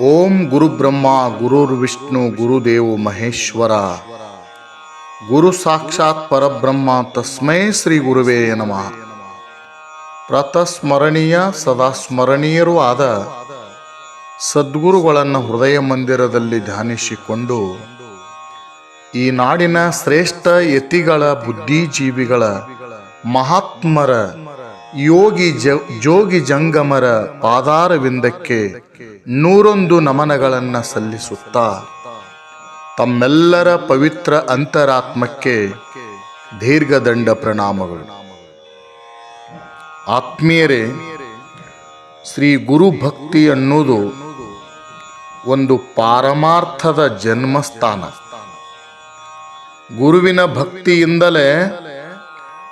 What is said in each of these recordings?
ಓಂ ಗುರುಬ್ರಹ್ಮ ಗುರುರ್ ವಿಷ್ಣು ಗುರುದೇವ ಮಹೇಶ್ವರ. ಗುರು ಸಾಕ್ಷಾತ್ ಪರಬ್ರಹ್ಮ, ತಸ್ಮೈ ಶ್ರೀ ಗುರುವೇ ನಮಃ. ಪ್ರತಸ್ಮರಣೀಯ ಸದಾ ಸ್ಮರಣೀಯರೂ ಆದ ಸದ್ಗುರುಗಳನ್ನು ಹೃದಯ ಮಂದಿರದಲ್ಲಿ ಧ್ಯಾನಿಸಿಕೊಂಡು ಈ ನಾಡಿನ ಶ್ರೇಷ್ಠ ಯತಿಗಳ, ಬುದ್ಧಿಜೀವಿಗಳ, ಮಹಾತ್ಮರ ಯೋಗಿ ಜ, ಜೋಗಿ ಜಂಗಮರ ಪಾದಾರವಿಂದಕ್ಕೆ ನೂರೊಂದು ನಮನಗಳನ್ನು ಸಲ್ಲಿಸುತ್ತಾ, ತಮ್ಮೆಲ್ಲರ ಪವಿತ್ರ ಅಂತರಾತ್ಮಕ್ಕೆ ದೀರ್ಘದಂಡ ಪ್ರಣಾಮಗಳು. ಆತ್ಮೀಯರೇ, ಶ್ರೀ ಗುರು ಭಕ್ತಿ ಅನ್ನೋದು ಒಂದು ಪಾರಮಾರ್ಥದ ಜನ್ಮಸ್ಥಾನ. ಗುರುವಿನ ಭಕ್ತಿಯಿಂದಲೇ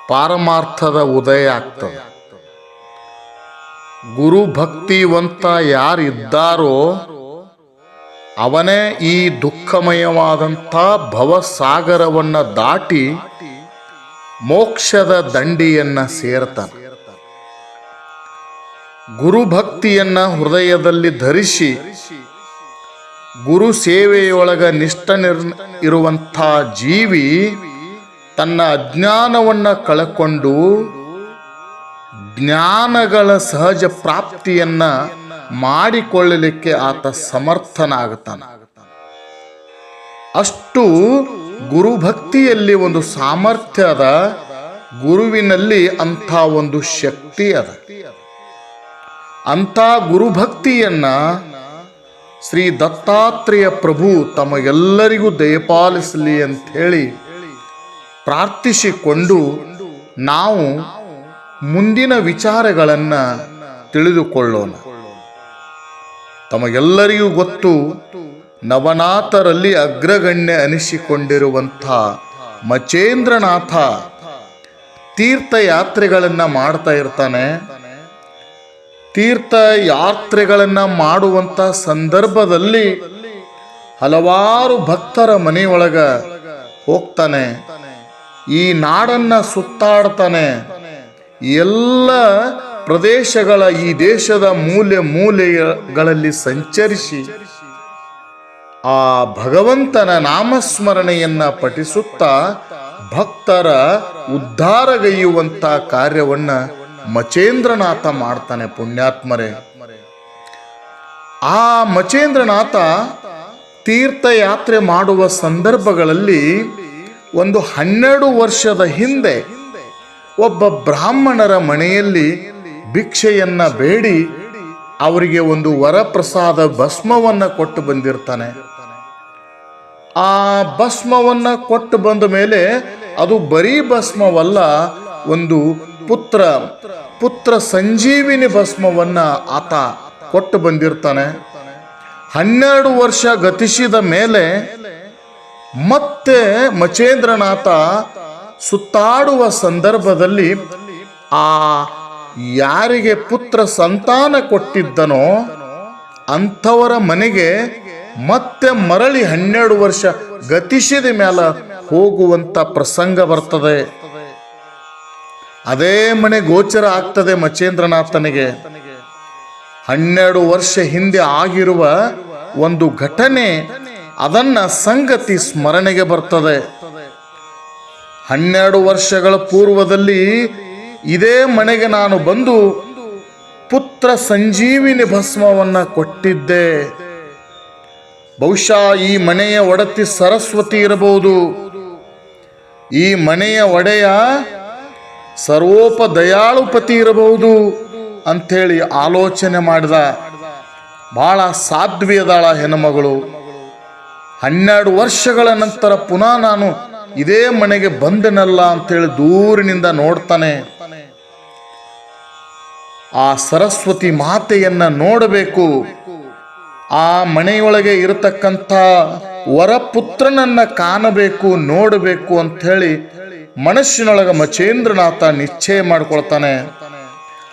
ಪಾರಮಾರ್ಥದ ಉದಯ ಆಗ್ತದೆ. ಗುರು ಭಕ್ತಿವಂತ ಯಾರಿದ್ದಾರೋ ಅವನೇ ಈ ದುಃಖಮಯವಾದಂಥ ಭವಸಾಗರವನ್ನು ದಾಟಿ ಮೋಕ್ಷದ ದಂಡಿಯನ್ನ ಸೇರ್ತಾನೆ. ಗುರು ಭಕ್ತಿಯನ್ನ ಹೃದಯದಲ್ಲಿ ಧರಿಸಿ ಗುರು ಸೇವೆಯೊಳಗ ನಿಷ್ಠ ನಿರ್ ಇರುವಂಥ ಜೀವಿ ತನ್ನ ಅಜ್ಞಾನವನ್ನು ಕಳಕೊಂಡು ಜ್ಞಾನಗಳ ಸಹಜ ಪ್ರಾಪ್ತಿಯನ್ನ ಮಾಡಿಕೊಳ್ಳಲಿಕ್ಕೆ ಆತ ಸಮರ್ಥನಾಗುತ್ತಾನೆ ಅಷ್ಟು ಗುರುಭಕ್ತಿಯಲ್ಲಿ ಒಂದು ಸಾಮರ್ಥ್ಯ ಅದ, ಗುರುವಿನಲ್ಲಿ ಅಂಥ ಒಂದು ಶಕ್ತಿ ಅದ. ಅಂಥ ಗುರುಭಕ್ತಿಯನ್ನ ಶ್ರೀ ದತ್ತಾತ್ರೇಯ ಪ್ರಭು ತಮಗೆಲ್ಲರಿಗೂ ದಯಪಾಲಿಸಲಿ ಅಂತ ಹೇಳಿ ಪ್ರಾರ್ಥಿಸಿಕೊಂಡು ನಾವು ಮುಂದಿನ ವಿಚಾರಗಳನ್ನು ತಿಳಿದುಕೊಳ್ಳೋಣ. ತಮಗೆಲ್ಲರಿಗೂ ಗೊತ್ತು, ನವನಾಥರಲ್ಲಿ ಅಗ್ರಗಣ್ಯ ಅನಿಸಿಕೊಂಡಿರುವಂಥ ಮಚೇಂದ್ರನಾಥ ತೀರ್ಥಯಾತ್ರೆಗಳನ್ನು ಮಾಡ್ತಾ ಇರ್ತಾನೆ. ತೀರ್ಥ ಯಾತ್ರೆಗಳನ್ನು ಮಾಡುವಂಥ ಸಂದರ್ಭದಲ್ಲಿ ಹಲವಾರು ಭಕ್ತರ ಮನೆಯೊಳಗ ಹೋಗ್ತಾನೆ. ಈ ನಾಡನ್ನ ಸುತ್ತಾಡ್ತಾನೆ. ಎಲ್ಲ ಪ್ರದೇಶಗಳ ಈ ದೇಶದ ಮೂಲೆ ಮೂಲೆಗಳಲ್ಲಿ ಸಂಚರಿಸಿ ಆ ಭಗವಂತನ ನಾಮಸ್ಮರಣೆಯನ್ನ ಪಠಿಸುತ್ತಾ ಭಕ್ತರ ಉದ್ಧಾರಗೈಯುವಂತ ಕಾರ್ಯವನ್ನ ಮಚೇಂದ್ರನಾಥ ಮಾಡ್ತಾನೆ ಪುಣ್ಯಾತ್ಮರೇ. ಆ ಮಚೇಂದ್ರನಾಥ ತೀರ್ಥಯಾತ್ರೆ ಮಾಡುವ ಸಂದರ್ಭಗಳಲ್ಲಿ ಒಂದು ಹನ್ನೆರಡು ವರ್ಷದ ಹಿಂದೆ ಒಬ್ಬ ಬ್ರಾಹ್ಮಣರ ಮನೆಯಲ್ಲಿ ಭಿಕ್ಷೆಯನ್ನ ಬೇಡಿ ಅವರಿಗೆ ಒಂದು ವರಪ್ರಸಾದ ಭಸ್ಮವನ್ನು ಕೊಟ್ಟು ಬಂದಿರ್ತಾನೆ. ಆ ಭಸ್ಮವನ್ನು ಕೊಟ್ಟು ಬಂದ ಮೇಲೆ ಅದು ಬರೀ ಭಸ್ಮವಲ್ಲ, ಒಂದು ಪುತ್ರ ಪುತ್ರ ಸಂಜೀವಿನಿ ಭಸ್ಮವನ್ನು ಆತ ಕೊಟ್ಟು ಬಂದಿರ್ತಾನೆ. ಹನ್ನೆರಡು ವರ್ಷ ಗತಿಸಿದ ಮೇಲೆ ಮತ್ತೆ ಮಚೇಂದ್ರನಾಥ ಸುತ್ತಾಡುವ ಸಂದರ್ಭದಲ್ಲಿ ಆ ಯಾರಿಗೆ ಪುತ್ರ ಸಂತಾನ ಕೊಟ್ಟಿದ್ದನೋ ಅಂಥವರ ಮನೆಗೆ ಮತ್ತೆ ಮರಳಿ ಹನ್ನೆರಡು ವರ್ಷ ಗತಿಸಿದ ಮೇಲೆ ಹೋಗುವಂಥ ಪ್ರಸಂಗ ಬರ್ತದೆ. ಅದೇ ಮನೆ ಗೋಚರ ಆಗ್ತದೆ ಮಚೇಂದ್ರನಾಥನಿಗೆ ಹನ್ನೆರಡು ವರ್ಷ ಹಿಂದೆ ಆಗಿರುವ ಒಂದು ಘಟನೆ ಅದನ್ನ ಸಂಗತಿ ಸ್ಮರಣೆಗೆ ಬರ್ತದೆ. ಹನ್ನೆರಡು ವರ್ಷಗಳ ಪೂರ್ವದಲ್ಲಿ ಇದೇ ಮನೆಗೆ ನಾನು ಬಂದು ಪುತ್ರ ಸಂಜೀವಿನಿ ಭಸ್ಮವನ್ನ ಕೊಟ್ಟಿದ್ದೆ. ಬಹುಶಃ ಈ ಮನೆಯ ಒಡತಿ ಸರಸ್ವತಿ ಇರಬಹುದು. ಈ ಮನೆಯ ಒಡೆಯ ಸರ್ವೋಪ ದಯಾಳುಪತಿ ಇರಬಹುದು ಅಂಥೇಳಿ ಆಲೋಚನೆ ಮಾಡಿದ ಬಹಳ ಸಾಧ್ವಿಯದಾಳ ಹೆಣ್ಣುಮಗಳು. ಹನ್ನೆರಡು ವರ್ಷಗಳ ನಂತರ ಪುನಃ ನಾನು ಇದೇ ಮನೆಗೆ ಬಂದನಲ್ಲ ಅಂತೇಳಿ ದೂರಿನಿಂದ ನೋಡ್ತಾನೆ. ಆ ಸರಸ್ವತಿ ಮಾತೆಯನ್ನ ನೋಡಬೇಕು. ಆ ಮನೆಯೊಳಗೆ ಇರತಕ್ಕಂಥ ವರಪುತ್ರನನ್ನ ಕಾಣಬೇಕು, ನೋಡಬೇಕು ಅಂತ ಹೇಳಿ ಮನಸ್ಸಿನೊಳಗ ಮಚೇಂದ್ರನಾಥ ನಿಶ್ಚಯ ಮಾಡ್ಕೊಳ್ತಾನೆ.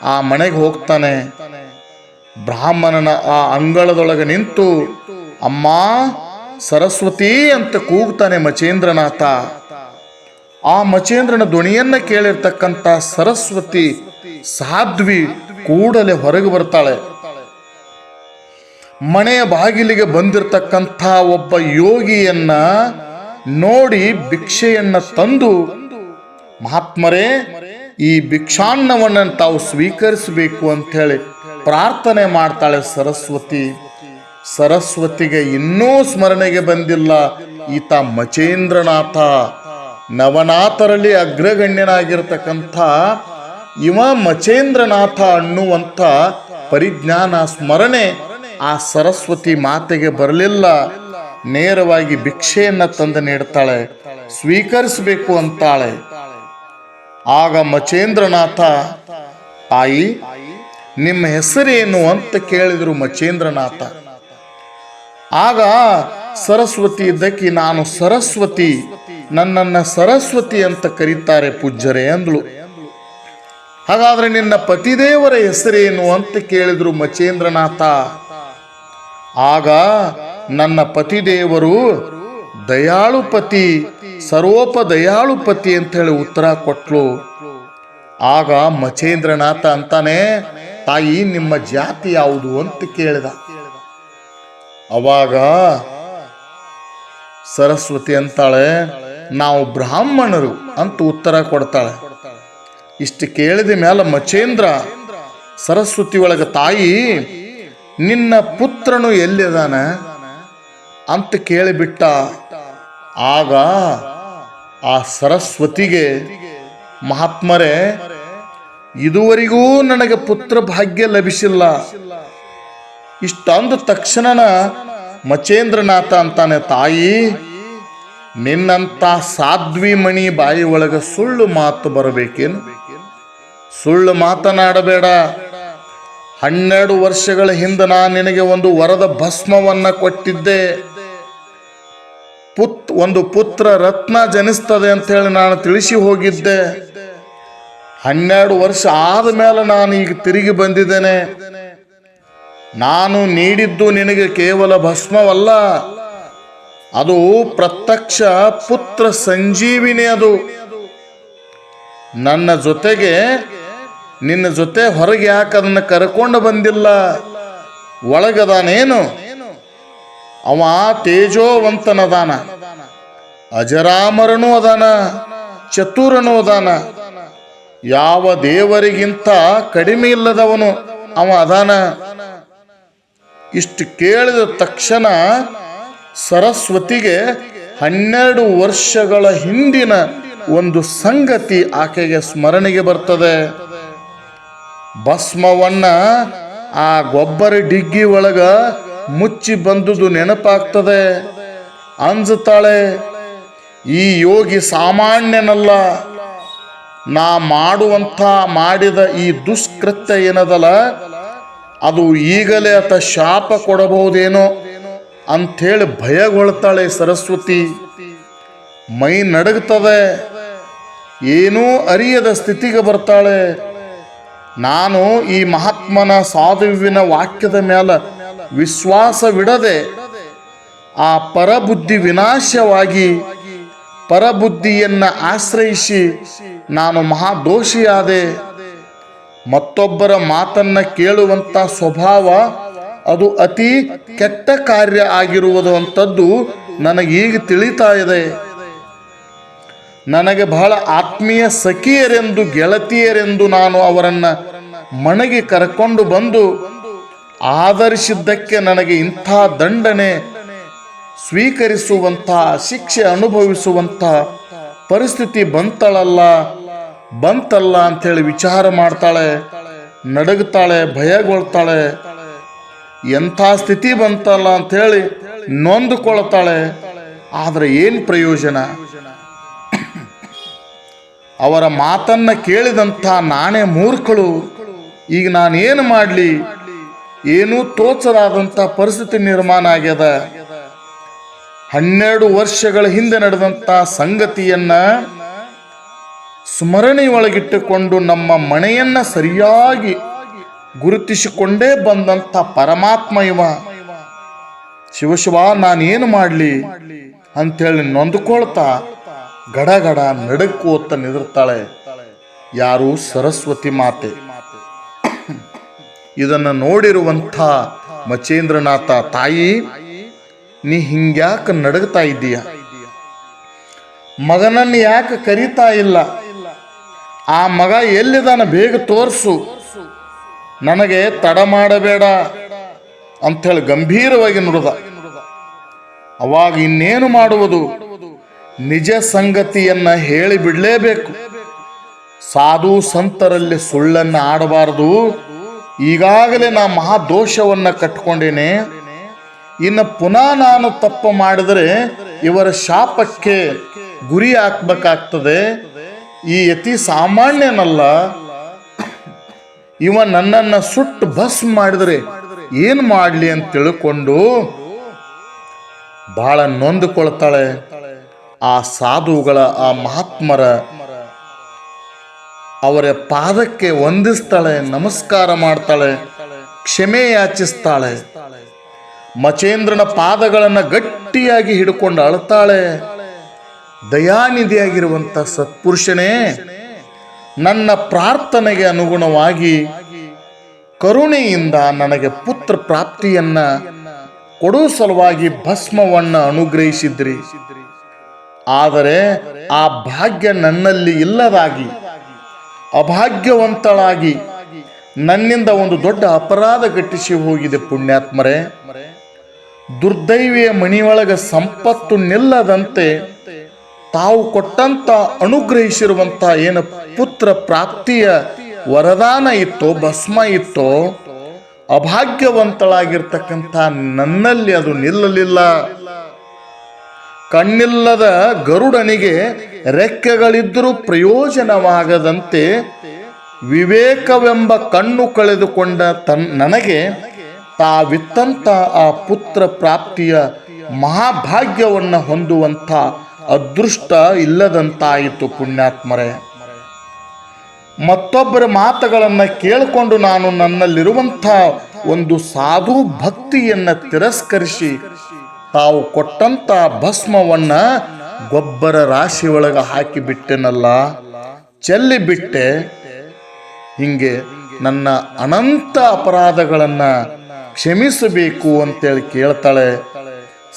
ಆ ಮನೆಗೆ ಹೋಗ್ತಾನೆ. ಬ್ರಾಹ್ಮಣನ ಆ ಅಂಗಳದೊಳಗೆ ನಿಂತು, ಅಮ್ಮ ಸರಸ್ವತಿ ಅಂತ ಕೂಗ್ತಾನೆ ಮಚೇಂದ್ರನಾಥ. ಆ ಮಚೇಂದ್ರನ ಧ್ವನಿಯನ್ನ ಕೇಳಿರ್ತಕ್ಕಂಥ ಸರಸ್ವತಿ ಸಾಧ್ವಿ ಕೂಡಲೇ ಹೊರಗೆ ಬರ್ತಾಳೆ. ಮನೆಯ ಬಾಗಿಲಿಗೆ ಬಂದಿರತಕ್ಕಂಥ ಒಬ್ಬ ಯೋಗಿಯನ್ನ ನೋಡಿ ಭಿಕ್ಷೆಯನ್ನ ತಂದು, ಮಹಾತ್ಮರೇ, ಈ ಭಿಕ್ಷಾನ್ನವನ್ನು ತಾವು ಸ್ವೀಕರಿಸಬೇಕು ಅಂತ ಹೇಳಿ ಪ್ರಾರ್ಥನೆ ಮಾಡ್ತಾಳೆ ಸರಸ್ವತಿ. ಸರಸ್ವತಿಗೆ ಇನ್ನೂ ಸ್ಮರಣೆಗೆ ಬಂದಿಲ್ಲ. ಈತ ಮಚೇಂದ್ರನಾಥ. ನವನಾಥರಲ್ಲಿ ಅಗ್ರಗಣ್ಯನಾಗಿರ್ತಕ್ಕಂಥ ಇವ ಮಚೇಂದ್ರನಾಥ ಅನ್ನುವಂಥ ಪರಿಜ್ಞಾನ, ಸ್ಮರಣೆ ಆ ಸರಸ್ವತಿ ಮಾತೆಗೆ ಬರಲಿಲ್ಲ. ನೇರವಾಗಿ ಭಿಕ್ಷೆಯನ್ನು ತಂದು ನೀಡ್ತಾಳೆ, ಸ್ವೀಕರಿಸಬೇಕು ಅಂತಾಳೆ. ಆಗ ಮಚೇಂದ್ರನಾಥ, ತಾಯಿ, ನಿಮ್ಮ ಹೆಸರೇನು? ಅಂತ ಕೇಳಿದರು ಮಚೇಂದ್ರನಾಥ. ಆಗ ಸರಸ್ವತಿ ಇದ್ದಕ್ಕೆ ನಾನು ಸರಸ್ವತಿ, ನನ್ನನ್ನ ಸರಸ್ವತಿ ಅಂತ ಕರೀತಾರೆ ಪೂಜ್ಯರೇ ಅಂದಳು ಹಾಗಾದ್ರೆ ನಿನ್ನ ಪತಿದೇವರ ಹೆಸರೇನು ಅಂತ ಕೇಳಿದ್ರು ಮಚೇಂದ್ರನಾಥ. ಆಗ ನನ್ನ ಪತಿದೇವರು ದಯಾಳುಪತಿ ಸರ್ವೋಪ ದಯಾಳುಪತಿ ಅಂತ ಹೇಳಿ ಉತ್ತರ ಕೊಟ್ಲು. ಆಗ ಮಚೇಂದ್ರನಾಥ ಅಂತಾನೆ, ತಾಯಿ, ನಿಮ್ಮ ಜಾತಿ ಯಾವುದು? ಅಂತ ಕೇಳಿದ. ಅವಾಗ ಸರಸ್ವತಿ ಅಂತಾಳೆ, ನಾವು ಬ್ರಾಹ್ಮಣರು ಅಂತ ಉತ್ತರ ಕೊಡ್ತಾಳೆ. ಇಷ್ಟು ಕೇಳಿದ ಮೇಲೆ ಮಚೇಂದ್ರ, ಸರಸ್ವತಿ ಒಳಗೆ ತಾಯಿ, ನಿನ್ನ ಪುತ್ರನು ಎಲ್ಲಿದಾನ? ಅಂತ ಕೇಳಿಬಿಟ್ಟ. ಆಗ ಆ ಸರಸ್ವತಿಗೆ ಮಹಾತ್ಮರೇ, ಇದುವರೆಗೂ ನನಗೆ ಪುತ್ರ ಭಾಗ್ಯ ಲಭಿಸಿಲ್ಲ. ಇಷ್ಟಂದ ತಕ್ಷಣನ ಮಚೇಂದ್ರನಾಥ ಅಂತಾನೆ, ತಾಯಿ ನಿನ್ನಂತ ಸಾಧ್ವಿ ಮಣಿ ಬಾಯಿ ಒಳಗ ಸುಳ್ಳು ಮಾತು ಬರಬೇಕೇನು? ಸುಳ್ಳು ಮಾತನಾಡಬೇಡ. ಹನ್ನೆರಡು ವರ್ಷಗಳ ಹಿಂದೆ ನಾನು ನಿನಗೆ ಒಂದು ವರದ ಭಸ್ಮವನ್ನ ಕೊಟ್ಟಿದ್ದೆ. ಪುತ್, ಒಂದು ಪುತ್ರ ರತ್ನ ಜನಿಸ್ತದೆ ಅಂತ ಹೇಳಿ ನಾನು ತಿಳಿಸಿ ಹೋಗಿದ್ದೆ. ಹನ್ನೆರಡು ವರ್ಷ ಆದ ಮೇಲೆ ನಾನು ಈಗ ತಿರುಗಿ ಬಂದಿದ್ದೇನೆ. ನಾನು ನೀಡಿದ್ದು ನಿನಗೆ ಕೇವಲ ಭಸ್ಮವಲ್ಲ. ಅದು ಪ್ರತ್ಯಕ್ಷ ಪುತ್ರ ಸಂಜೀವಿನಿ ಅದು. ನನ್ನ ಜೊತೆಗೆ, ನಿನ್ನ ಜೊತೆ ಹೊರಗೆ ಯಾಕೆ ಅದನ್ನ ಕರ್ಕೊಂಡು ಬಂದಿಲ್ಲ? ಒಳಗದಾನೇನು? ಅವ ತೇಜೋವಂತನದಾನ ಅಜರಾಮರನೂ ಅದಾನ. ಚತುರನೂ ಅದಾನ. ಯಾವ ದೇವರಿಗಿಂತ ಕಡಿಮೆ ಇಲ್ಲದವನು ಅವ ಅದಾನ. ಇಷ್ಟು ಕೇಳಿದ ತಕ್ಷಣ ಸರಸ್ವತಿಗೆ ಹನ್ನೆರಡು ವರ್ಷಗಳ ಹಿಂದಿನ ಒಂದು ಸಂಗತಿ ಆಕೆಗೆ ಸ್ಮರಣೆಗೆ ಬರ್ತದೆ. ಭಸ್ಮವನ್ನ ಆ ಗೊಬ್ಬರ ಡಿಗ್ಗಿ ಒಳಗ ಮುಚ್ಚಿ ಬಂದುದು ನೆನಪಾಗ್ತದೆ. ಅಂಜುತ್ತಾಳೆ ಈ ಯೋಗಿ ಸಾಮಾನ್ಯನಲ್ಲ. ನಾ ಮಾಡುವಂಥ ಮಾಡಿದ ಈ ದುಷ್ಕೃತ್ಯ ಏನದಲ್ಲ? ಅದು ಈಗಲೇ ಆತ ಶಾಪ ಕೊಡಬಹುದೇನೋ ಅಂಥೇಳಿ ಭಯಗೊಳ್ತಾಳೆ ಸರಸ್ವತಿ. ಮೈ ನಡಗ್ತದೆ. ಏನೂ ಅರಿಯದ ಸ್ಥಿತಿಗೆ ಬರ್ತಾಳೆ. ನಾನು ಈ ಮಹಾತ್ಮನ ಸಾಧುವಿನ ವಾಕ್ಯದ ಮೇಲೆ ವಿಶ್ವಾಸವಿಡದೆ ಆ ಪರಬುದ್ಧಿ ವಿನಾಶವಾಗಿ ಪರಬುದ್ಧಿಯನ್ನು ಆಶ್ರಯಿಸಿ ನಾನು ಮಹಾದೋಷಿಯಾದೆ. ಮತ್ತೊಬ್ಬರ ಮಾತನ್ನ ಕೇಳುವಂತ ಸ್ವಭಾವ ಅದು ಅತಿ ಕೆಟ್ಟ ಕಾರ್ಯ ಆಗಿರುವುದು ಅಂತದ್ದು ನನಗೀಗ ತಿಳಿತಾ ಇದೆ. ನನಗೆ ಬಹಳ ಆತ್ಮೀಯ ಸಖಿಯರೆಂದು, ಗೆಳತಿಯರೆಂದು ನಾನು ಅವರನ್ನ ಮಣಗಿ ಕರ್ಕೊಂಡು ಬಂದು ಆಧರಿಸಿದ್ದಕ್ಕೆ ನನಗೆ ಇಂಥ ದಂಡನೆ ಸ್ವೀಕರಿಸುವಂಥ, ಶಿಕ್ಷೆ ಅನುಭವಿಸುವಂಥ ಪರಿಸ್ಥಿತಿ ಬಂತಳಲ್ಲ. ಬಂತಲ್ಲ ಅಂಥೇಳಿ ವಿಚಾರ ಮಾಡ್ತಾಳೆ ನಡಗ್ತಾಳೆ ಭಯಗೊಳ್ತಾಳೆ. ಎಂಥ ಸ್ಥಿತಿ ಬಂತಲ್ಲ ಅಂಥೇಳಿ ನೊಂದುಕೊಳ್ತಾಳೆ. ಆದರೆ ಏನು ಪ್ರಯೋಜನ? ಅವರ ಮಾತನ್ನ ಕೇಳಿದಂಥ ನಾನೇ ಮೂರ್ಖಳು, ಈಗ ನಾನೇನು ಮಾಡಲಿ? ಏನೂ ತೋಚದಾದಂಥ ಪರಿಸ್ಥಿತಿ ನಿರ್ಮಾಣ ಆಗ್ಯದ. ಹನ್ನೆರಡು ವರ್ಷಗಳ ಹಿಂದೆ ನಡೆದಂಥ ಸಂಗತಿಯನ್ನ ಸ್ಮರಣೆ ಒಳಗಿಟ್ಟುಕೊಂಡು ನಮ್ಮ ಮನೆಯನ್ನ ಸರಿಯಾಗಿ ಗುರುತಿಸಿಕೊಂಡೇ ಬಂದಂಥ ಪರಮಾತ್ಮ ಇವ. ಶಿವಶಿವ ನಾನೇನು ಮಾಡಲಿ? ಅಂಥೇಳಿ ನೊಂದ್ಕೊಳ್ತಾ ಗಡಗಡ ನಡಕೋತ ನಿದ್ರತಾಳೆ. ಯಾರು ಸರಸ್ವತಿ ಮಾತೆ. ಇದನ್ನು ನೋಡಿರುವಂಥ ಮಚೇಂದ್ರನಾಥ ತಾಯಿ, ನೀ ಹಿಂಗ್ಯಾಕೆ ನಡಗ್ತಾ ಇದ್ದೀಯ? ಮಗನನ್ನು ಯಾಕೆ ಕರೀತಾ ಇಲ್ಲ? ಆ ಮಗ ಎಲ್ಲಿದ್ದಾನೆ ಬೇಗ ತೋರಿಸು. ನನಗೆ ತಡ ಮಾಡಬೇಡ ಅಂಥೇಳಿ ಗಂಭೀರವಾಗಿ ನುಡಿದ ಅವಾಗ ಇನ್ನೇನು ಮಾಡುವುದು? ನಿಜ ಸಂಗತಿಯನ್ನ ಹೇಳಿ ಬಿಡಲೇಬೇಕು. ಸಾಧು ಸಂತರಲ್ಲಿ ಸುಳ್ಳನ್ನು ಆಡಬಾರದು. ಈಗಾಗಲೇ ನಾ ಮಹಾದೋಷವನ್ನ ಕಟ್ಕೊಂಡೇನೆ. ಇನ್ನು ಪುನಃ ನಾನು ತಪ್ಪು ಮಾಡಿದರೆ ಇವರ ಶಾಪಕ್ಕೆ ಗುರಿ ಹಾಕ್ಬೇಕಾಗ್ತದೆ. ಈ ಯತಿ ಸಾಮಾನ್ಯನಲ್ಲ. ಇವ ನನ್ನನ್ನು ಸುಟ್ಟು ಬಸ್ ಮಾಡಿದರೆ ಏನು ಮಾಡಲಿ ಅಂತ ತಿಳ್ಕೊಂಡು ಭಾಳ ನೊಂದುಕೊಳ್ತಾಳೆ. ಆ ಸಾಧುಗಳ, ಆ ಮಹಾತ್ಮರ ಅವರ ಪಾದಕ್ಕೆ ವಂದಿಸ್ತಾಳೆ, ನಮಸ್ಕಾರ ಮಾಡ್ತಾಳೆ, ಕ್ಷಮೆ ಯಾಚಿಸ್ತಾಳೆ. ಮಚೇಂದ್ರನ ಪಾದಗಳನ್ನು ಗಟ್ಟಿಯಾಗಿ ಹಿಡ್ಕೊಂಡು ಅಳ್ತಾಳೆ. ದಯಾನಿಧಿಯಾಗಿರುವಂಥ ಸತ್ಪುರುಷನೇ, ನನ್ನ ಪ್ರಾರ್ಥನೆಗೆ ಅನುಗುಣವಾಗಿ ಕರುಣೆಯಿಂದ ನನಗೆ ಪುತ್ರ ಪ್ರಾಪ್ತಿಯನ್ನ ಕೊಡುವ ಸಲುವಾಗಿ ಭಸ್ಮವನ್ನ ಅನುಗ್ರಹಿಸಿದ್ರಿ. ಆದರೆ ಆ ಭಾಗ್ಯ ನನ್ನಲ್ಲಿ ಇಲ್ಲದಾಗಿ, ಅಭಾಗ್ಯವಂತಳಾಗಿ ನನ್ನಿಂದ ಒಂದು ದೊಡ್ಡ ಅಪರಾಧ ಗಟ್ಟಿಸಿ ಹೋಗಿದೆ ಪುಣ್ಯಾತ್ಮರೇ. ದುರ್ದೈವಿಯ ಮಣಿಯೊಳಗೆ ಸಂಪತ್ತು ನಿಲ್ಲದಂತೆ ತಾವು ಕೊಟ್ಟಂತ ಅನುಗ್ರಹಿಸಿರುವಂತ ಏನು ಪುತ್ರ ಪ್ರಾಪ್ತಿಯ ವರದಾನ ಇತ್ತೋ, ಭಸ್ಮ ಇತ್ತೋ, ಅಭಾಗ್ಯವಂತಳಾಗಿರ್ತಕ್ಕಂಥ ನನ್ನಲ್ಲಿ ಅದು ನಿಲ್ಲಲಿಲ್ಲ. ಕಣ್ಣಿಲ್ಲದ ಗರುಡನಿಗೆ ರೆಕ್ಕೆಗಳಿದ್ದರೂ ಪ್ರಯೋಜನವಾಗದಂತೆ ವಿವೇಕವೆಂಬ ಕಣ್ಣು ಕಳೆದುಕೊಂಡ ತನ್, ನನಗೆ ತಾವಿತ್ತಂತ ಆ ಪುತ್ರ ಪ್ರಾಪ್ತಿಯ ಮಹಾಭಾಗ್ಯವನ್ನು ಹೊಂದುವಂಥ ಅದೃಷ್ಟ ಇಲ್ಲದಂತಾಯಿತು ಪುಣ್ಯಾತ್ಮರೆ. ಮತ್ತೊಬ್ಬರ ಮಾತುಗಳನ್ನು ಕೇಳಿಕೊಂಡು ನಾನು ನನ್ನಲ್ಲಿರುವಂಥ ಒಂದು ಸಾಧು ಭಕ್ತಿಯನ್ನು ತಿರಸ್ಕರಿಸಿ ತಾವು ಕೊಟ್ಟಂಥ ಭಸ್ಮವನ್ನು ಗೊಬ್ಬರ ರಾಶಿಯೊಳಗೆ ಹಾಕಿಬಿಟ್ಟೆನಲ್ಲ, ಚೆಲ್ಲಿಬಿಟ್ಟೆ. ಹಿಂಗೆ ನನ್ನ ಅನಂತ ಅಪರಾಧಗಳನ್ನು ಕ್ಷಮಿಸಬೇಕು ಅಂತೇಳಿ ಕೇಳ್ತಾಳೆ.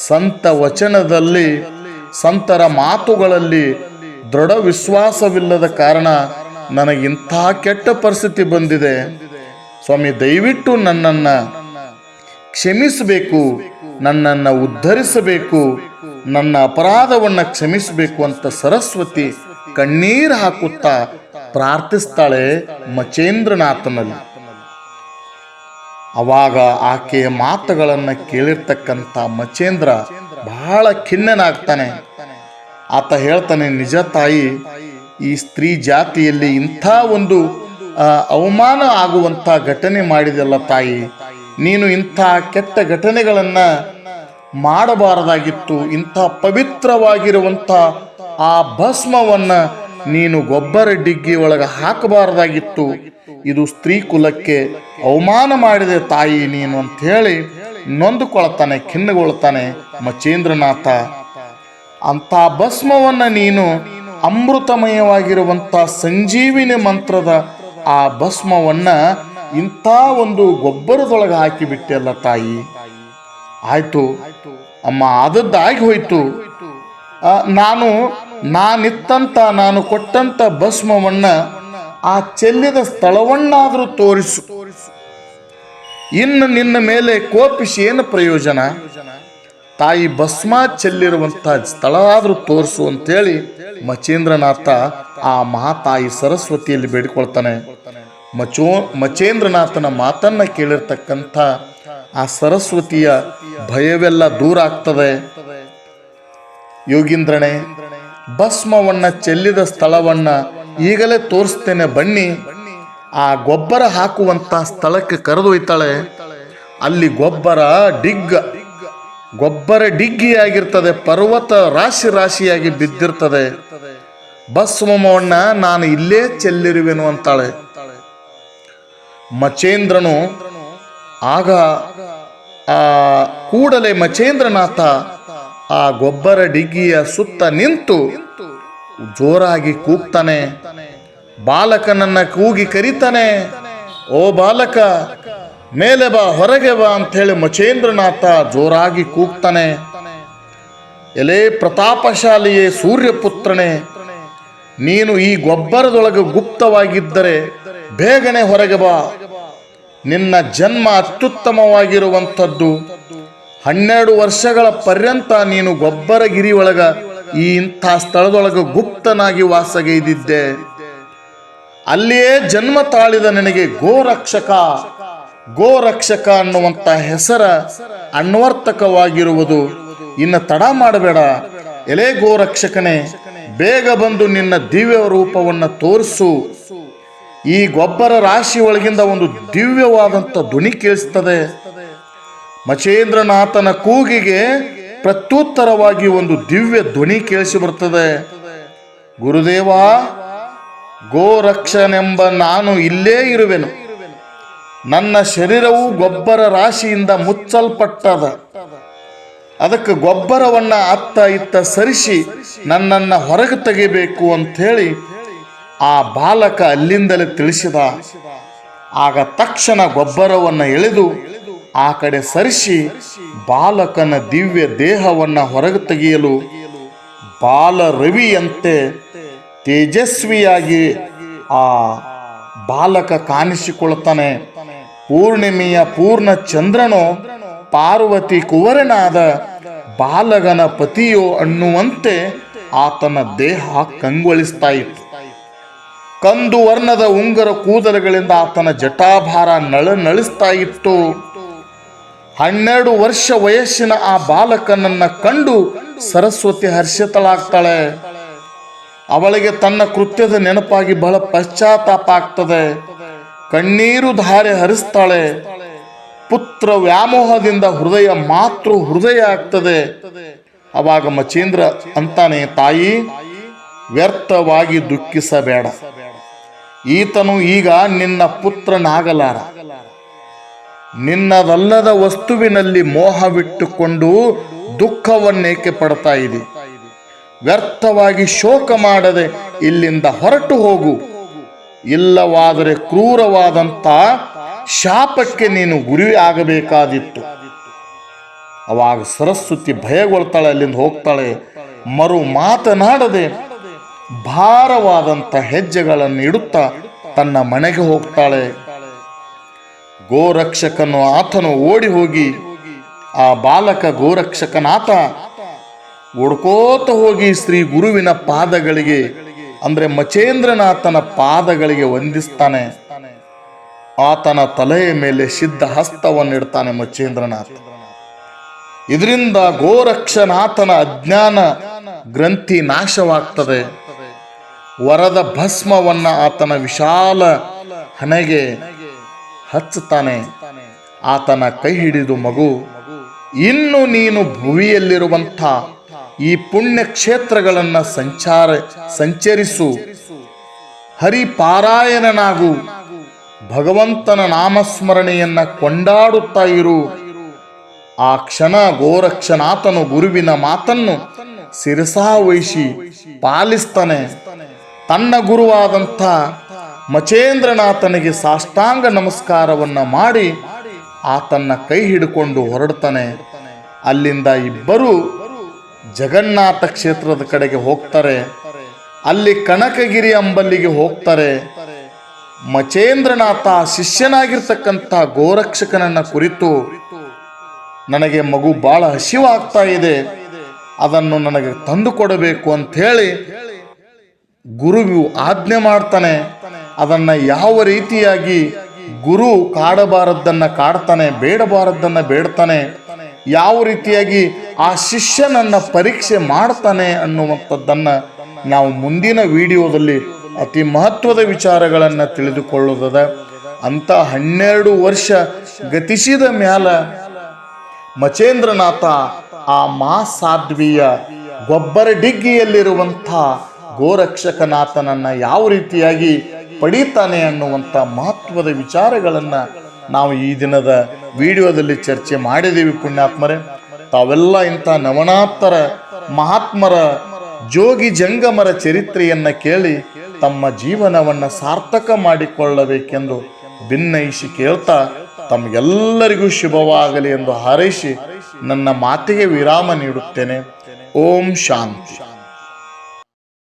ಸಂತ ವಚನದಲ್ಲಿ ಸಂತರ ಮಾತುಗಳಲ್ಲಿ ದೃಢ ವಿಶ್ವಾಸವಿಲ್ಲದ ಕಾರಣ ನನಗಿಂಥ ಕೆಟ್ಟ ಪರಿಸ್ಥಿತಿ ಬಂದಿದೆ. ಸ್ವಾಮಿ, ದಯವಿಟ್ಟು ನನ್ನನ್ನು ಕ್ಷಮಿಸಬೇಕು, ನನ್ನನ್ನು ಉದ್ಧರಿಸಬೇಕು, ನನ್ನ ಅಪರಾಧವನ್ನು ಕ್ಷಮಿಸಬೇಕು ಅಂತ ಸರಸ್ವತಿ ಕಣ್ಣೀರು ಹಾಕುತ್ತಾ ಪ್ರಾರ್ಥಿಸ್ತಾಳೆ ಮಚೇಂದ್ರನಾಥನಲ್ಲಿ. ಅವಾಗ ಆಕೆಯ ಮಾತುಗಳನ್ನು ಕೇಳಿರ್ತಕ್ಕಂಥ ಮಚೇಂದ್ರ ಬಹಳ ಖಿನ್ನನಾಗ್ತಾನೆ. ಆತ ಹೇಳ್ತಾನೆ, ನಿಜ ತಾಯಿ, ಈ ಸ್ತ್ರೀ ಜಾತಿಯಲ್ಲಿ ಇಂಥ ಒಂದು ಅವಮಾನ ಆಗುವಂಥ ಘಟನೆ ಮಾಡಿದೆಲ್ಲ ತಾಯಿ. ನೀನು ಇಂಥ ಕೆಟ್ಟ ಘಟನೆಗಳನ್ನು ಮಾಡಬಾರದಾಗಿತ್ತು. ಇಂಥ ಪವಿತ್ರವಾಗಿರುವಂಥ ಆ ಭಸ್ಮವನ್ನು ನೀನು ಗೊಬ್ಬರ ಡಿಗ್ಗಿ ಒಳಗೆ ಹಾಕಬಾರದಾಗಿತ್ತು. ಇದು ಸ್ತ್ರೀ ಕುಲಕ್ಕೆ ಅವಮಾನ ಮಾಡಿದೆ ತಾಯಿ ನೀನು. ಅಂತ ಹೇಳಿ ನೊಂದುಕೊಳ್ತಾನೆ, ಖಿನ್ನಗೊಳ್ತಾನೆ ಮಚೇಂದ್ರನಾಥ ಅಂತ ಭಸ್ಮವನ್ನು ನೀನು ಅಮೃತಮಯವಾಗಿರುವಂಥ ಸಂಜೀವಿನಿ ಮಂತ್ರದ ಆ ಭಸ್ಮವನ್ನು ಇಂಥ ಒಂದು ಗೊಬ್ಬರದೊಳಗೆ ಹಾಕಿಬಿಟ್ಟೆಲ್ಲ ತಾಯಿ. ಆಯಿತು. ಅಮ್ಮ ಆದದ್ದಾಗಿ ಹೋಯ್ತು. ನಾನು ನಾನಿತ್ತಂತ ನಾನು ಕೊಟ್ಟಂತ ಭಸ್ಮವನ್ನು ಆ ಚೆಲ್ಲಿದ ಸ್ಥಳವನ್ನಾದರೂ ತೋರಿಸು. ಇನ್ನು ನಿನ್ನ ಮೇಲೆ ಕೋಪಿಸಿ ಏನು ಪ್ರಯೋಜನ? ತಾಯಿ ಭಸ್ಮ ಚೆಲ್ಲಿರುವಂಥ ಸ್ಥಳ ಆದರೂ ತೋರಿಸು ಅಂತೇಳಿ ಮಚೇಂದ್ರನಾಥ ಆ ಮಹಾತಾಯಿ ಸರಸ್ವತಿಯಲ್ಲಿ ಬೇಡಿಕೊಳ್ತಾನೆ. ಮಚೋ, ಮಚೇಂದ್ರನಾಥನ ಮಾತನ್ನ ಕೇಳಿರ್ತಕ್ಕಂಥ ಆ ಸರಸ್ವತಿಯ ಭಯವೆಲ್ಲ ದೂರ ಆಗ್ತದೆ. ಯೋಗೀಂದ್ರನೇ, ಭಸ್ಮವನ್ನ ಚೆಲ್ಲಿದ ಸ್ಥಳವನ್ನ ಈಗಲೇ ತೋರಿಸ್ತೇನೆ ಬನ್ನಿ. ಆ ಗೊಬ್ಬರ ಹಾಕುವಂತ ಸ್ಥಳಕ್ಕೆ ಕರೆದೊಯ್ತಾಳೆ. ಅಲ್ಲಿ ಗೊಬ್ಬರ, ಡಿಗ್ಗ ಗೊಬ್ಬರ ಡಿಗ್ಗಿಯಾಗಿರ್ತದೆ, ಪರ್ವತ ರಾಶಿ ರಾಶಿಯಾಗಿ ಬಿದ್ದಿರ್ತದೆ. ಭಸ್ಮವನ್ನ ನಾನು ಇಲ್ಲೇ ಚೆಲ್ಲಿರುವೆನು ಅಂತಾಳೆ. ಮಚೇಂದ್ರನು ಆಗ ಆ ಕೂಡಲೇ ಮಚೇಂದ್ರನಾಥ ಆ ಗೊಬ್ಬರ ಡಿಗ್ಗಿಯ ಸುತ್ತ ನಿಂತು ಜೋರಾಗಿ ಕೂಗ್ತಾನೆ. ಬಾಲಕನನ್ನ ಕೂಗಿ ಕರಿತಾನೆ. ಓ ಬಾಲಕ ಮೇಲೆ ಬಾ, ಹೊರಗೆ ಬಾ ಅಂಥೇಳಿ ಮಚೇಂದ್ರನಾಥ ಜೋರಾಗಿ ಕೂಗ್ತಾನೆ. ಎಲೆ ಪ್ರತಾಪಶಾಲಿಯೇ ಸೂರ್ಯಪುತ್ರನೇ, ನೀನು ಈ ಗೊಬ್ಬರದೊಳಗೆ ಗುಪ್ತವಾಗಿದ್ದರೆ ಬೇಗನೆ ಹೊರಗೆ ಬಾ. ನಿನ್ನ ಜನ್ಮ ಅತ್ಯುತ್ತಮವಾಗಿರುವಂಥದ್ದು. ಹನ್ನೆರಡು ವರ್ಷಗಳ ಪರ್ಯಂತ ನೀನು ಗೊಬ್ಬರಗಿರಿ ಒಳಗ ಈ ಇಂಥ ಸ್ಥಳದೊಳಗೆ ಗುಪ್ತನಾಗಿ ವಾಸಗೈದಿದ್ದೆ. ಅಲ್ಲಿಯೇ ಜನ್ಮ ತಾಳಿದ ನಿನಗೆ ಗೋರಕ್ಷಕ ಗೋರಕ್ಷಕ ಅನ್ನುವಂಥ ಹೆಸರ ಅನ್ವರ್ತಕವಾಗಿರುವುದು ಇನ್ನು ತಡ ಮಾಡಬೇಡ. ಎಲೆ ಗೋರಕ್ಷಕನೇ, ಬೇಗ ಬಂದು ನಿನ್ನ ದಿವ್ಯ ರೂಪವನ್ನು ತೋರಿಸು. ಈ ಗೊಬ್ಬರ ರಾಶಿ ಒಳಗಿಂದ ಒಂದು ದಿವ್ಯವಾದಂಥ ಧ್ವನಿ ಕೇಳಿಸ್ತದೆ. ಮಚೇಂದ್ರನಾಥನ ಕೂಗಿಗೆ ಪ್ರತ್ಯುತ್ತರವಾಗಿ ಒಂದು ದಿವ್ಯ ಧ್ವನಿ ಕೇಳಿಸಿ ಬರ್ತದೆ. ಗುರುದೇವ, ಗೋರಕ್ಷನೆಂಬ ನಾನು ಇಲ್ಲೇ ಇರುವೆನು. ನನ್ನ ಶರೀರವು ಗೊಬ್ಬರ ರಾಶಿಯಿಂದ ಮುಚ್ಚಲ್ಪಟ್ಟದ. ಅದಕ್ಕೆ ಗೊಬ್ಬರವನ್ನು ಅತ್ತ ಇತ್ತ ಸರಿಸಿ ನನ್ನನ್ನು ಹೊರಗೆ ತೆಗಿಬೇಕು ಅಂಥೇಳಿ ಆ ಬಾಲಕ ಅಲ್ಲಿಂದಲೇ ತಿಳಿಸಿದ. ಆಗ ತಕ್ಷಣ ಗೊಬ್ಬರವನ್ನು ಎಳೆದು ಆ ಕಡೆ ಸರಿಸಿ ಬಾಲಕನ ದಿವ್ಯ ದೇಹವನ್ನು ಹೊರಗೆ ತೆಗೆಯಲು ಬಾಲ ರವಿಯಂತೆ ತೇಜಸ್ವಿಯಾಗಿ ಆ ಬಾಲಕ ಕಾಣಿಸಿಕೊಳ್ಳುತ್ತಾನೆ ಪೂರ್ಣಿಮೆಯ ಪೂರ್ಣ ಚಂದ್ರನು ಪಾರ್ವತಿ ಕುವರನಾದ ಬಾಲಗನ ಪತಿಯೋ ಅನ್ನುವಂತೆ ಆತನ ದೇಹ ಕಂಗೊಳಿಸ್ತಾ ಇತ್ತು. ಕಂದು ವರ್ಣದ ಉಂಗರ ಕೂದಲುಗಳಿಂದ ಆತನ ಜಟಾಭಾರ ನಳ ನಳಿಸ್ತಾ ಇತ್ತು. ಹನ್ನೆರಡು ವರ್ಷ ವಯಸ್ಸಿನ ಆ ಬಾಲಕನನ್ನ ಕಂಡು ಸರಸ್ವತಿ ಹರ್ಷಿತಳಾಗ್ತಾಳೆ. ಅವಳಿಗೆ ತನ್ನ ಕೃತ್ಯದ ನೆನಪಾಗಿ ಬಹಳ ಪಶ್ಚಾತ್ತಾಪ ಆಗ್ತದೆ. ಕಣ್ಣೀರು ಧಾರೆ ಹರಿಸ್ತಾಳೆ. ಪುತ್ರ ವ್ಯಾಮೋಹದಿಂದ ಹೃದಯ ಮಾತೃ ಹೃದಯ ಆಗ್ತದೆ. ಅವಾಗ ಮಚೇಂದ್ರ ಅಂತಾನೆ, ತಾಯಿ, ವ್ಯರ್ಥವಾಗಿ ದುಃಖಿಸಬೇಡ. ಈತನು ಈಗ ನಿನ್ನ ಪುತ್ರನಾಗಲಾರ. ನಿನ್ನದಲ್ಲದ ವಸ್ತುವಿನಲ್ಲಿ ಮೋಹವಿಟ್ಟುಕೊಂಡು ದುಃಖವನ್ನೇಕೆ ಪಡ್ತಾ ಇದೆ? ವ್ಯರ್ಥವಾಗಿ ಶೋಕ ಮಾಡದೆ ಇಲ್ಲಿಂದ ಹೊರಟು ಹೋಗು. ಇಲ್ಲವಾದರೆ ಕ್ರೂರವಾದಂಥ ಶಾಪಕ್ಕೆ ನೀನು ಗುರಿ ಆಗಬೇಕಾದಿತ್ತು. ಅವಾಗ ಸರಸ್ವತಿ ಭಯಗೊಳ್ತಾಳೆ, ಅಲ್ಲಿಂದ ಹೋಗ್ತಾಳೆ. ಮರು ಮಾತನಾಡದೆ ಭಾರವಾದಂಥ ಹೆಜ್ಜೆಗಳನ್ನು ಇಡುತ್ತಾ ತನ್ನ ಮನೆಗೆ ಹೋಗ್ತಾಳೆ. ಗೋರಕ್ಷಕನು ಆತನು ಓಡಿ ಹೋಗಿ ಆ ಬಾಲಕ ಗೋರಕ್ಷಕನಾತ ಓಡ್ಕೋತ ಹೋಗಿ ಶ್ರೀ ಗುರುವಿನ ಪಾದಗಳಿಗೆ ಅಂದ್ರೆ ಮಚೇಂದ್ರನಾಥನ ಪಾದಗಳಿಗೆ ವಂದಿಸ್ತಾನೆ. ಆತನ ತಲೆಯ ಮೇಲೆ ಸಿದ್ಧ ಹಸ್ತವನ್ನಿಡ್ತಾನೆ ಮಚೇಂದ್ರನಾಥ. ಇದರಿಂದ ಗೋರಕ್ಷನಾಥನ ಅಜ್ಞಾನ ಗ್ರಂಥಿ ನಾಶವಾಗ್ತದೆ. ವರದ ಭಸ್ಮವನ್ನ ಆತನ ವಿಶಾಲ ಹಣೆಗೆ ಹಚ್ಚುತ್ತಾನೆ. ಆತನ ಕೈ ಹಿಡಿದು ಮಗು, ಇನ್ನು ನೀನು ಭುವಿಯಲ್ಲಿರುವಂಥ ಈ ಪುಣ್ಯ ಕ್ಷೇತ್ರಗಳನ್ನು ಸಂಚಾರ, ಸಂಚರಿಸು. ಹರಿಪಾರಾಯಣನಾಗು. ಭಗವಂತನ ನಾಮಸ್ಮರಣೆಯನ್ನ ಕೊಂಡಾಡುತ್ತಾ ಇರು. ಆ ಕ್ಷಣ ಗೋರಕ್ಷನಾಥನು ಗುರುವಿನ ಮಾತನ್ನು ಶಿರಸಾವಹಿಸಿ ಪಾಲಿಸ್ತಾನೆ. ತನ್ನ ಗುರುವಾದಂಥ ಮಚೇಂದ್ರನಾಥನಿಗೆ ಸಾಷ್ಟಾಂಗ ನಮಸ್ಕಾರವನ್ನ ಮಾಡಿ ಆತನ್ನ ಕೈ ಹಿಡ್ಕೊಂಡು ಹೊರಡ್ತಾನೆ. ಅಲ್ಲಿಂದ ಇಬ್ಬರು ಜಗನ್ನಾಥ ಕ್ಷೇತ್ರದ ಕಡೆಗೆ ಹೋಗ್ತಾರೆ. ಅಲ್ಲಿ ಕನಕಗಿರಿ ಅಂಬಲ್ಲಿಗೆ ಹೋಗ್ತಾರೆ. ಮಚೇಂದ್ರನಾಥ ಶಿಷ್ಯನಾಗಿರ್ತಕ್ಕಂಥ ಗೋರಕ್ಷಕನನ್ನ ಕುರಿತು ನನಗೆ ಮಗು ಬಹಳ ಹಸಿವಾಗ್ತಾ ಇದೆ. ಅದನ್ನು ನನಗೆ ತಂದು ಕೊಡಬೇಕು ಅಂತ ಹೇಳಿ ಗುರುವು ಆಜ್ಞೆ ಮಾಡ್ತಾನೆ. ಅದನ್ನ ಯಾವ ರೀತಿಯಾಗಿ ಗುರು ಕಾಡಬಾರದ್ದನ್ನ ಕಾಡ್ತಾನೆ, ಬೇಡಬಾರದ್ದನ್ನ ಬೇಡ್ತಾನೆ, ಯಾವ ರೀತಿಯಾಗಿ ಆ ಶಿಷ್ಯನನ್ನು ಪರೀಕ್ಷೆ ಮಾಡ್ತಾನೆ ಅನ್ನುವಂಥದ್ದನ್ನು ನಾವು ಮುಂದಿನ ವಿಡಿಯೋದಲ್ಲಿ ಅತಿ ಮಹತ್ವದ ವಿಚಾರಗಳನ್ನು ತಿಳಿದುಕೊಳ್ಳುತ್ತದೆ. ಅಂತ ಹನ್ನೆರಡು ವರ್ಷ ಗತಿಸಿದ ಮ್ಯಾಲ ಮಚೇಂದ್ರನಾಥ ಆ ಮಾಸಾಧ್ವಿಯ ಗೊಬ್ಬರ ಡಿಗ್ಗಿಯಲ್ಲಿರುವಂಥ ಗೋರಕ್ಷಕನಾಥನನ್ನು ಯಾವ ರೀತಿಯಾಗಿ ಪಡೀತಾನೆ ಅನ್ನುವಂಥ ಮಹತ್ವದ ವಿಚಾರಗಳನ್ನು ನಾವು ಈ ದಿನದ ವಿಡಿಯೋದಲ್ಲಿ ಚರ್ಚೆ ಮಾಡಿದ್ದೀವಿ ಪುಣ್ಯಾತ್ಮರೇ. ತಾವೆಲ್ಲ ಇಂಥ ನವನಾತ್ತರ ಮಹಾತ್ಮರ, ಜೋಗಿ ಜಂಗಮರ ಚರಿತ್ರೆಯನ್ನು ಕೇಳಿ ತಮ್ಮ ಜೀವನವನ್ನು ಸಾರ್ಥಕ ಮಾಡಿಕೊಳ್ಳಬೇಕೆಂದು ಭಿನ್ನಯಿಸಿ ಕೇಳ್ತಾ ತಮಗೆಲ್ಲರಿಗೂ ಶುಭವಾಗಲಿ ಎಂದು ಹಾರೈಸಿ ನನ್ನ ಮಾತಿಗೆ ವಿರಾಮ ನೀಡುತ್ತೇನೆ. ಓಂ ಶಾಂತಿ.